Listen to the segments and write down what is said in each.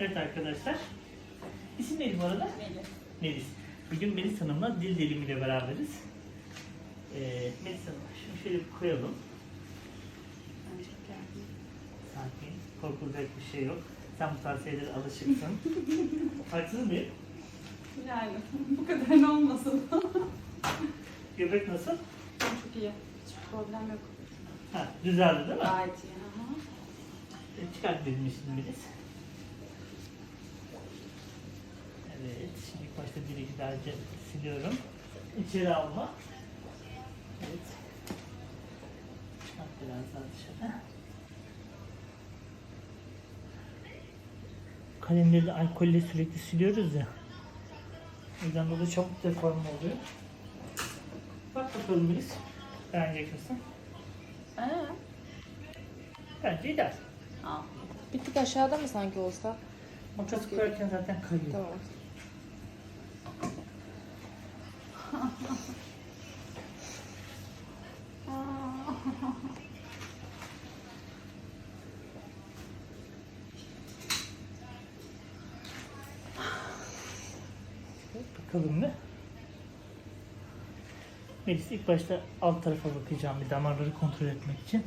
Evet arkadaşlar. İsim neydi bu arada? Melis. Melis. Bugün Melis Hanım'la dil delimiyle beraberiz. Ee, Melis Hanım, şunu şöyle bir koyalım. Sakin, korkulacak bir şey yok. Sen bu tarz şeylere alışıksın. Haksız mıyım? Yani bu kadar ne olmasın. Göbek nasıl? çok iyi. Hiçbir problem yok. Ha, düzeldi değil mi? Gayet iyi. Aha. E, Çıkart dedim şimdi Melis. Evet, şimdi ilk başta dili güzelce siliyorum. İçeri alma. Evet. Çıkart biraz daha dışarı. Kalemleri alkolle sürekli siliyoruz ya. O yüzden böyle çabuk deforme oluyor. Bak bakalım Melis. Beğenecek misin? Ee? Bence ideal. Al. Bir tık aşağıda mı sanki olsa? Makas koyarken zaten kayıyor. Tamam. Bakalım bir. Melis ilk başta alt tarafa bakacağım bir damarları kontrol etmek için.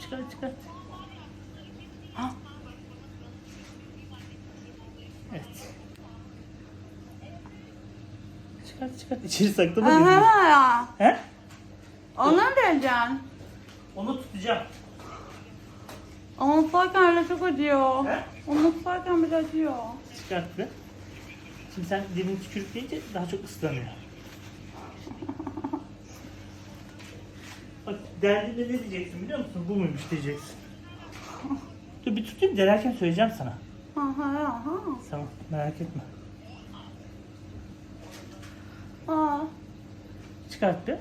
Çıkart çıkart. Çıkart çıkart. İçeri saklama dedim. Aha. He? Ne vereceksin? Onu tutacağım. Onu tutarken öyle çok acıyor. He? Onu tutarken bile acıyor. Çıkart bir. Şimdi sen dilini tükürükleyince daha çok ıslanıyor. Bak derdinde ne diyeceksin biliyor musun? Bu muymuş diyeceksin. Dur bir tutayım denerken söyleyeceğim sana. Aha aha. Tamam merak etme. Aa. Çıkart bir.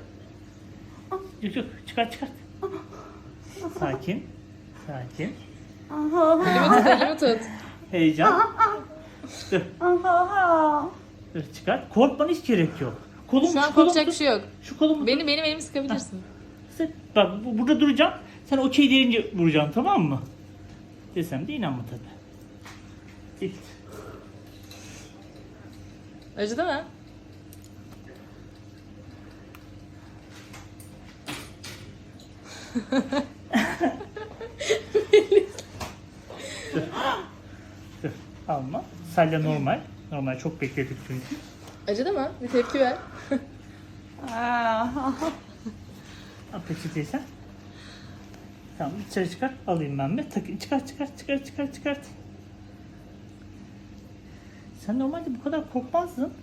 Yok yok çıkart çıkart. Sakin. Sakin. Elimi tut, elimi tut. Heyecan. Dur, dur çıkart. Korkmana hiç gerek yok. Kolum, Şu an korkacak bir şey yok. Şu kolumu Benim benim elimi sıkabilirsin. Sen- Bak bu- burada duracağım. Sen okey deyince vuracaksın tamam mı? Desem de inanma tabi. İt. Acıdı mı? Dur. Alma. Salya normal. Normal çok bekledik çünkü. Acıdı mı? Bir tepki ver. Al peçeteyi sen. Tamam dışarı çıkart. Alayım ben bir. Tak çıkart çıkart çıkart çıkart çıkart. Sen normalde bu kadar korkmazdın.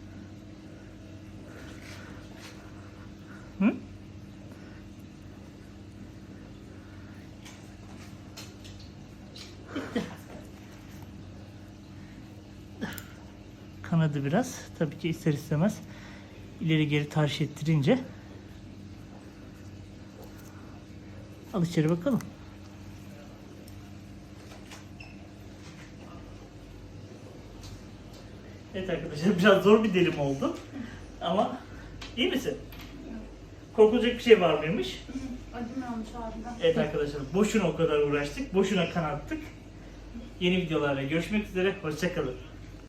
Kanadı biraz. Tabii ki ister istemez ileri geri tarş ettirince Al içeri bakalım. Evet arkadaşlar biraz zor bir dilim oldu. Ama iyi misin? Korkulacak bir şey var mıymış? Acımıyormuş harbiden. Evet arkadaşlar boşuna o kadar uğraştık. Boşuna kanattık. Yeni videolarla görüşmek üzere. Hoşçakalın.